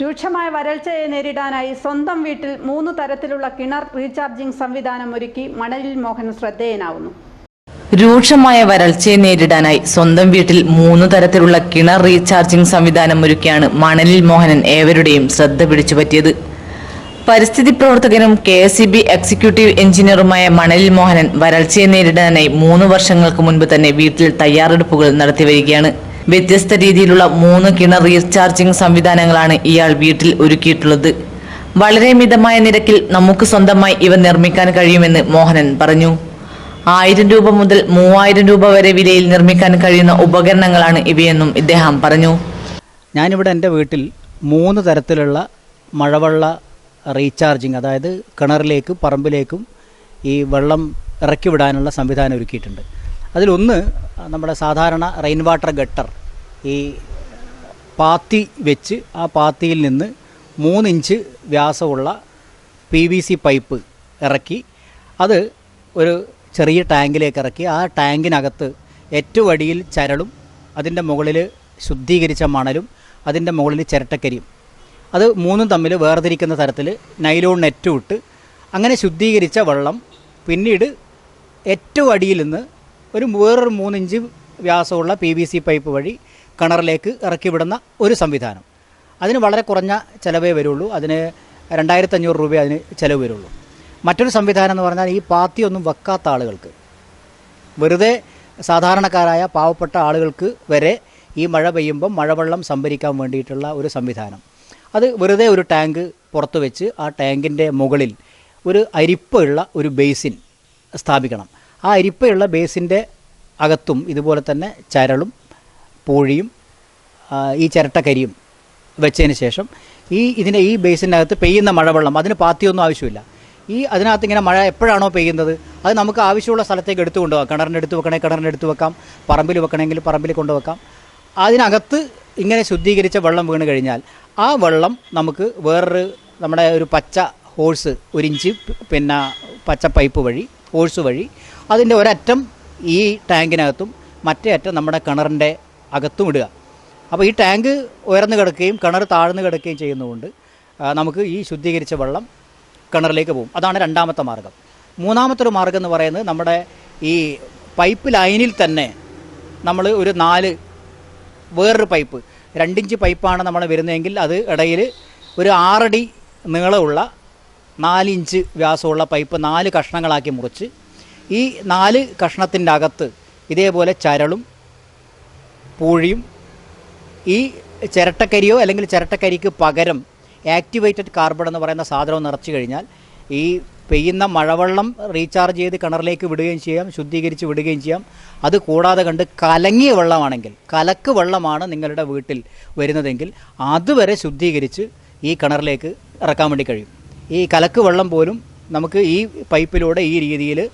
രൂക്ഷമായ വരൾച്ചയെ നേരിടാനായി സ്വന്തം വീട്ടിൽ മൂന്ന് തരത്തിലുള്ള കിണർ റീചാർജിംഗ് സംവിധാനം ഒരുക്കി മണലിൽ മോഹൻ ശ്രദ്ധേയനാവുന്നു. രൂക്ഷമായ വരൾച്ചയെ നേരിടാനായി സ്വന്തം വീട്ടിൽ മൂന്ന് തരത്തിലുള്ള കിണർ റീചാർജിംഗ് സംവിധാനം ഒരുക്കിയാണ് മണലിൽ മോഹനൻ ഏവരുടെയും ശ്രദ്ധ പിടിച്ചുപറ്റിയത്. പരിസ്ഥിതി പ്രവർത്തകനും K S C B executive എഞ്ചിനീയറുമായ Manalil Mohanan വരൾച്ചയെ നേരിടാനായി മൂന്ന് വർഷങ്ങൾക്ക് മുൻപ് തന്നെ വീട്ടിൽ തയ്യാറെടുപ്പുകൾ നടത്തി വരികയാണ് വ്യത്യസ്ത രീതിയിലുള്ള മൂന്ന് കിണർ റീചാർജിംഗ് സംവിധാനങ്ങളാണ് ഇയാൾ വീട്ടിൽ ഒരുക്കിയിട്ടുള്ളത്. വളരെ മിതമായ നിരക്കിൽ നമുക്ക് സ്വന്തമായി ഇവ നിർമ്മിക്കാൻ കഴിയുമെന്ന് മോഹനൻ പറഞ്ഞു. ആയിരം രൂപ മുതൽ മൂവായിരം രൂപ വരെ വിലയിൽ നിർമ്മിക്കാൻ കഴിയുന്ന ഉപകരണങ്ങളാണ് ഇവയെന്നും ഇദ്ദേഹം പറഞ്ഞു. ഞാനിവിടെ എന്റെ വീട്ടിൽ മൂന്ന് തരത്തിലുള്ള മഴവെള്ള റീചാർജിങ് അതായത് കിണറിലേക്ക് പറമ്പിലേക്കും ഈ വെള്ളം ഇറക്കി വിടാനുള്ള സംവിധാനം ഒരുക്കിയിട്ടുണ്ട്. അതിലൊന്ന് നമ്മുടെ സാധാരണ റെയിൻ വാട്ടർ ഗട്ടർ ഈ പാത്തി വെച്ച് ആ പാത്തിയിൽ നിന്ന് മൂന്നിഞ്ച് വ്യാസമുള്ള പി വി സി പൈപ്പ് ഇറക്കി അത് ഒരു ചെറിയ ടാങ്കിലേക്ക് ഇറക്കി ആ ടാങ്കിനകത്ത് ഏറ്റവും അടിയിൽ ചരളും അതിന്റെ മുകളിൽ ശുദ്ധീകരിച്ച മണലും അതിന്റെ മുകളിൽ ചിരട്ടക്കരിയും. അത് മൂന്നും തമ്മിൽ വേർതിരിക്കുന്ന തരത്തിൽ നൈലോൺ നെറ്റ് ഇട്ട് അങ്ങനെ ശുദ്ധീകരിച്ച വെള്ളം പിന്നീട് ഏറ്റവും അടിയിൽ നിന്ന് ഒരു വേറൊരു മൂന്നിഞ്ച് വ്യാസമുള്ള പി വി സി പൈപ്പ് വഴി കിണറിലേക്ക് ഇറക്കി വിടുന്ന ഒരു സംവിധാനം. അതിന് വളരെ കുറഞ്ഞ ചിലവേ വരുള്ളൂ. അതിന് രണ്ടായിരത്തഞ്ഞൂറ് രൂപ അതിന് ചിലവ് വരുള്ളൂ. മറ്റൊരു സംവിധാനം എന്ന് പറഞ്ഞാൽ ഈ പാത്തി ഒന്നും വെക്കാത്ത ആളുകൾക്ക് വെറുതെ സാധാരണക്കാരായ പാവപ്പെട്ട ആളുകൾക്ക് വരെ ഈ മഴ പെയ്യുമ്പം മഴവെള്ളം സംഭരിക്കാൻ വേണ്ടിയിട്ടുള്ള ഒരു സംവിധാനം. അത് വെറുതെ ഒരു ടാങ്ക് പുറത്ത് വെച്ച് ആ ടാങ്കിന്റെ മുകളിൽ ഒരു അരിപ്പുള്ള ഒരു ബേസിൻ സ്ഥാപിക്കണം. ആ അരിപ്പയുള്ള ബേസിന്റെ അകത്തും ഇതുപോലെ തന്നെ ചരളും പൂഴിയും ഈ ചിരട്ടക്കരിയും വെച്ചതിന് ശേഷം ഈ ഇതിന്റെ ഈ ബേസിനകത്ത് പെയ്യുന്ന മഴവെള്ളം അതിന് പാത്തിയൊന്നും ആവശ്യമില്ല. ഈ അതിനകത്ത് ഇങ്ങനെ മഴ എപ്പോഴാണോ പെയ്യുന്നത് അത് നമുക്ക് ആവശ്യമുള്ള സ്ഥലത്തേക്ക് എടുത്തു കൊണ്ടുപോകാം. കിണറിന്റെ എടുത്ത് വെക്കണേ കിണറിന്റെ എടുത്ത് വെക്കാം. പറമ്പിൽ വെക്കണമെങ്കിൽ പറമ്പിൽ കൊണ്ടുവെക്കാം അതിനകത്ത് ഇങ്ങനെ ശുദ്ധീകരിച്ച വെള്ളം വീണ് കഴിഞ്ഞാൽ ആ വെള്ളം നമുക്ക് വേറൊരു നമ്മുടെ ഒരു പച്ച ഹോഴ്സ് ഒരു ഇഞ്ച് പിന്നെ പച്ച പൈപ്പ് വഴി ഹോഴ്സ് വഴി അതിന്റെ ഒരറ്റം ഈ ടാങ്കിനകത്തും മറ്റേ അറ്റം നമ്മുടെ കിണറിന്റെ അകത്തും ഇടുക. അപ്പോൾ ഈ ടാങ്ക് ഉയർന്നു കിടക്കുകയും കിണർ താഴ്ന്നു കിടക്കുകയും ചെയ്യുന്നതുകൊണ്ട് നമുക്ക് ഈ ശുദ്ധീകരിച്ച വെള്ളം കിണറിലേക്ക് പോകും. അതാണ് രണ്ടാമത്തെ മാർഗം. മൂന്നാമത്തെ ഒരു മാർഗം എന്ന് പറയുന്നത് നമ്മുടെ ഈ പൈപ്പ് ലൈനിൽ തന്നെ നമ്മൾ ഒരു നാല് വേറൊരു പൈപ്പ് രണ്ടിഞ്ച് പൈപ്പാണ് നമ്മൾ വരുന്നതെങ്കിൽ അത് ഇടയിൽ ഒരു ആറടി നീളമുള്ള നാലിഞ്ച് വ്യാസമുള്ള പൈപ്പ് നാല് കഷ്ണങ്ങളാക്കി മുറിച്ച് ഈ നാല് കഷ്ണത്തിന്റെ അകത്ത് ഇതേപോലെ ചരളും പൂഴിയും ഈ ചിരട്ടക്കരിയോ അല്ലെങ്കിൽ ചിരട്ടക്കരിക്ക് പകരം ആക്ടിവേറ്റഡ് കാർബൺ എന്ന് പറയുന്ന സാധനം നിറച്ചു കഴിഞ്ഞാൽ ഈ പെയ്യുന്ന മഴവെള്ളം റീചാർജ് ചെയ്ത് കിണറിലേക്ക് വിടുകയും ചെയ്യാം ശുദ്ധീകരിച്ച് വിടുകയും ചെയ്യാം. അത് കൂടാതെ കണ്ട് കലങ്ങിയ വെള്ളമാണെങ്കിൽ കലക്ക് വെള്ളമാണ് നിങ്ങളുടെ വീട്ടിൽ വരുന്നതെങ്കിൽ അതുവരെ ശുദ്ധീകരിച്ച് ഈ കിണറിലേക്ക് ഇറക്കാൻ വേണ്ടി കഴിയും. ഈ കലക്ക് വെള്ളം പോലും നമുക്ക് ഈ പൈപ്പിലൂടെ ഈ രീതിയിൽ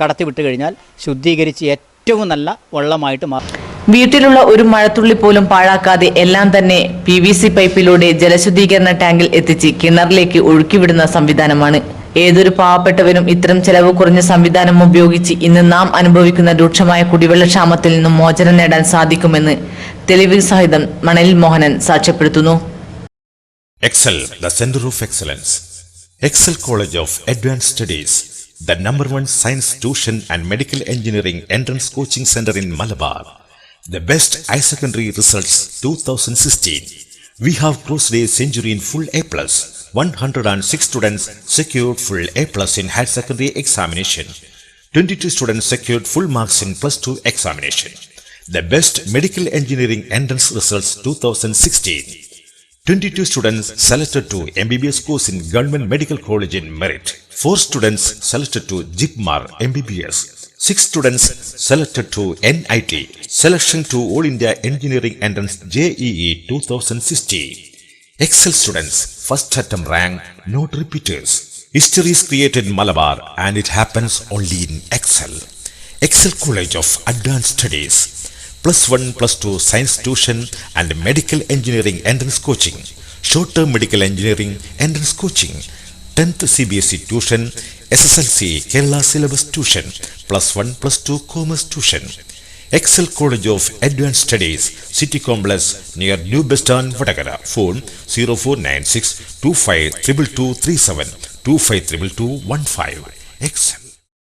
കടത്തി വിട്ട് കഴിഞ്ഞാൽ ശുദ്ധീകരിച്ച് ഏറ്റവും നല്ല വെള്ളമായിട്ട് മാറും. വീട്ടിലുള്ള ഒരു മഴത്തുള്ളി പോലും പാഴാക്കാതെ എല്ലാം തന്നെ പി വി സി പൈപ്പിലൂടെ ജലശുദ്ധീകരണ ടാങ്കിൽ എത്തിച്ച് കിണറിലേക്ക് ഒഴുക്കിവിടുന്ന സംവിധാനമാണ്. ഏതൊരു പാവപ്പെട്ടവരും ഇത്തരം ചെലവ് കുറഞ്ഞ സംവിധാനം ഉപയോഗിച്ച് ഇന്ന് നാം അനുഭവിക്കുന്ന രൂക്ഷമായ കുടിവെള്ളക്ഷാമത്തിൽ നിന്നും മോചനം നേടാൻ സാധിക്കുമെന്ന് തെളിവ് സഹിതം മണലിൽ മോഹനൻ സാക്ഷ്യപ്പെടുത്തുന്നു. Excel the centre of excellence Excel college of advance Studies, the number one science tuition and medical engineering entrance coaching center in Malabar. The best high secondary results 2016. We have crossed a century in full A plus. 106 students secured full A plus in higher secondary examination. 22 students secured full marks in plus 2 examination. The best medical engineering entrance results 2016. 22 students selected to MBBS course in Government Medical College in Merit. 4 students selected to JIPMAR MBBS. 6 students selected to NIT. Selection to All India Engineering Entrance JEE 2016. Excel students, first attempt rank, not repeaters. History is created in Malabar and it happens only in Excel. Excel College of Advanced Studies plus one plus two science tuition and medical engineering entrance coaching. Short term medical engineering entrance coaching. 10th CBSE tuition ssLC kerala syllabus tuition plus one plus two commerce tuition. Excel college of advanced studies city complex near new bestan vadagara phone 0496 25 32 37 25 32 15 excel.